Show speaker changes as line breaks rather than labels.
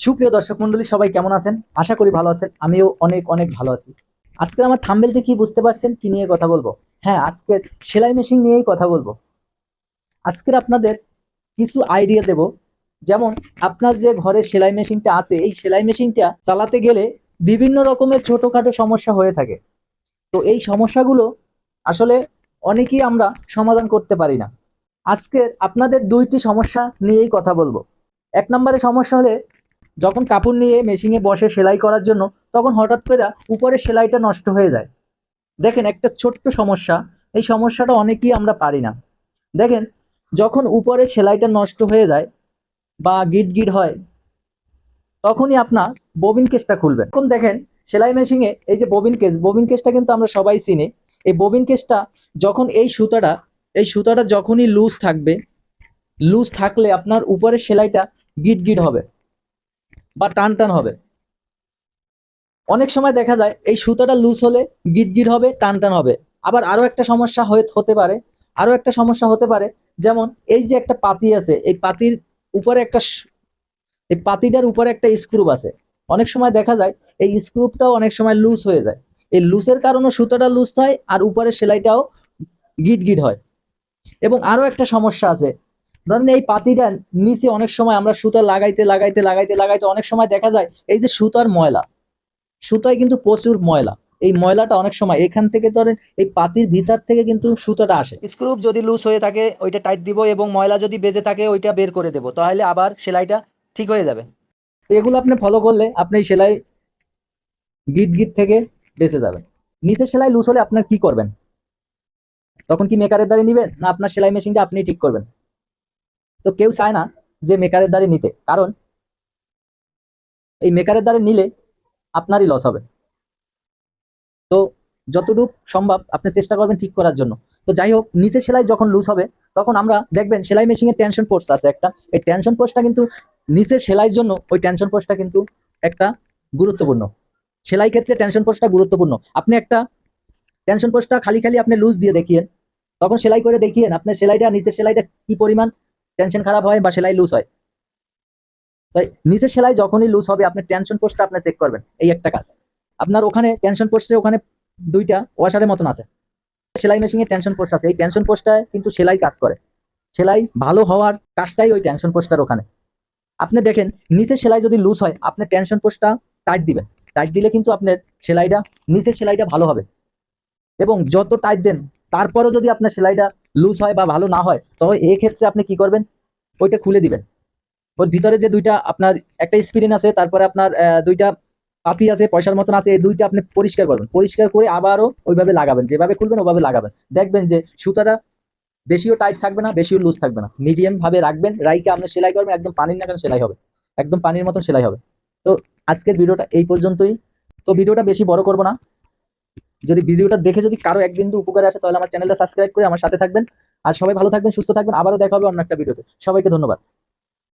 সুপ্রিয় দর্শক মন্ডলী, সবাই কেমন আছেন? আশা করি ভালো আছেন। আমিও অনেক অনেক ভালো আছি। আজকে আমার থাম্বেলতে কি বুঝতে পারছেন? কি নিয়ে কথা বলব? হ্যাঁ আজকে সেলাই মেশিন নিয়েই কথা বলব। আজকের আপনাদের কিছু আইডিয়া দেব। যেমন, আপনার যে ঘরে সেলাই মেশিনটা আছে, এই সেলাই মেশিনটা চালাতে গেলে বিভিন্ন রকমের ছোটখাটো সমস্যা হয়ে থাকে। তো এই সমস্যাগুলো আসলে অনেকেই আমরা সমাধান করতে পারি না। আজকে আপনাদের দুইটি সমস্যা নিয়েই কথা বলব। এক নম্বরে সমস্যা হলে যখন কাপড় নিয়ে মেশিনে বসে সেলাই করার জন্য, তখন হঠাৎ করে উপরে সেলাইটা নষ্ট হয়ে যায়। দেখেন একটা ছোট্ট সমস্যা, এই সমস্যাটা অনেকেই আমরা পারি না। দেখেন, যখন উপরে সেলাইটা নষ্ট হয়ে যায় বা গিট গিট হয়, তখনই আপনার ববিন কেসটা খুলবেন। এখন দেখেন, সেলাই মেশিনে এই যে ববিন কেস ববিন কেসটা কিন্তু আমরা সবাই চিনি। এই ববিন কেসটা যখন এই সুতাটা এই সুতাটা যখনই লুজ থাকবে লুজ থাকলে আপনার উপরের সেলাইটা গিট গিট হবে। বা টান টান হবে। অনেক সময় দেখা যায় এই সুতাটা লুজ হলে গিট হবে টান টান হবে। আবার আরও একটা সমস্যা হয়ে, হতে পারে, আরও একটা সমস্যা হতে পারে, যেমন এই যে একটা পাতি আছে, এই পাতির উপরে একটা এই পাতিটার উপরে একটা স্ক্রুপ আছে। অনেক সময় দেখা যায় এই স্ক্রুপটাও অনেক সময় লুজ হয়ে যায়। এই লুজের কারণে সুতাটা লুজ হয় আর উপরে সেলাইটাও গিট গিট হয়। এবং আরও একটা সমস্যা আছে ধরেন এই পাতিটা নিচে অনেক সময় আমরা সুতা লাগাইতে লাগাইতে লাগাইতে লাগাইতে অনেক সময় দেখা যায় এই যে সুতার ময়লা সুতায় কিন্তু প্রচুর ময়লা। এই ময়লাটা অনেক সময় এখান থেকে ধরেন এই পাতির ভিতর থেকে কিন্তু সুতাটা আসে। স্ক্রুপ যদি লুজ হয়ে থাকে ওইটা টাইট দিব এবং ময়লা যদি বেজে থাকে ওইটা বের করে দেবো। তাহলে আবার সেলাইটা ঠিক হয়ে যাবে। এগুলো আপনি ফলো করলে আপনি এই সেলাই গিট গিট থেকে বেঁচে যাবেন। নিচের সেলাই লুজ হলে আপনার কি করবেন? তখন কি মেকারের দ্বারে নিবেন? না আপনার সেলাই মেশিনটা আপনি ঠিক করবেন? তো কেউ চায় না যে মেকারের দ্বারে নিতে। কারণ এই মেকারের দ্বারে নিলে আপনারই লস হবে। তো যতটুকু সম্ভব আপনি চেষ্টা করবেন ঠিক করার জন্য। তো যাই হোক নিচের সেলাই যখন লুজ হবে, তখন আমরা দেখবেন সেলাই মেশিনের টেনশন পোস্ট আছে একটা। এই টেনশন পোস্টটা কিন্তু নিচের সেলাইয়ের জন্য ওই টেনশন পোস্টটা কিন্তু একটা গুরুত্বপূর্ণ। সেলাই ক্ষেত্রে টেনশন পোস্টটা গুরুত্বপূর্ণ। আপনি একটা টেনশন পোস্টটা খালি খালি আপনি লুজ দিয়ে দেখিয়েন, তখন সেলাই করে দেখিয়েন, আপনার সেলাইটা, নিচের সেলাইটা কি পরিমাণ টেনশন খারাপ হয় বা সেলাই লুজ হয়। তাই নিচের সেলাই যখনই লুজ হবে, আপনি টেনশন পোস্টটা আপনি চেক করবেন, এই একটা কাজ। আপনার ওখানে টেনশন পোস্টে ওখানে দুইটা ওয়াশারের মতন আছে। সেলাই মেশিনে টেনশন পোস্ট আছে, এই টেনশন পোস্টটায় কিন্তু সেলাই কাজ করে। সেলাই ভালো হওয়ার কাজটাই ওই টেনশন পোস্টটার ওখানে। আপনি দেখেন, নিচের সেলাই যদি লুজ হয়, আপনি টেনশন পোস্টটা টাইট দিবেন। টাইট দিলে কিন্তু আপনার সেলাইটা, নিচের সেলাইটা ভালো হবে। এবং যত টাইট দেন তারপরেও যদি আপনার সেলাইটা লুজ হয় বা ভালো না হয়, তবে এই ক্ষেত্রে আপনি কি করবেন? ওইটা খুলে দিবেন। ওর ভিতরে যে দুইটা আপনার একটা স্ক্রিন আছে, তারপরে আপনার দুইটা পাতি আছে, পয়সার মতন আছে, এই দুইটা আপনি পরিষ্কার করবেন। পরিষ্কার করে আবারও ওইভাবে লাগাবেন, যেভাবে খুলবেন ওভাবে লাগাবেন। দেখবেন যে সুতাটা বেশিও টাইট থাকবে না, বেশিও লুজ থাকবে না। মিডিয়াম ভাবে রাখবেন রাইকে আপনি সেলাই করবেন, একদম পানির না কেন সেলাই হবে। একদম পানির মতন সেলাই হবে। তো আজকের ভিডিওটা এই পর্যন্তই। তো ভিডিওটা বেশি বড় করব না। যদি ভিডিওটা দেখে যদি কারও এক বিন্দু উপকারে আসে, তাহলে আমার চ্যানেলটা সাবস্ক্রাইব করে আমার সাথে থাকবেন। আর সবাই ভালো থাকবেন, সুস্থ থাকবেন। আবারও দেখা হবে অন্য একটা ভিডিওতে। সবাইকে ধন্যবাদ।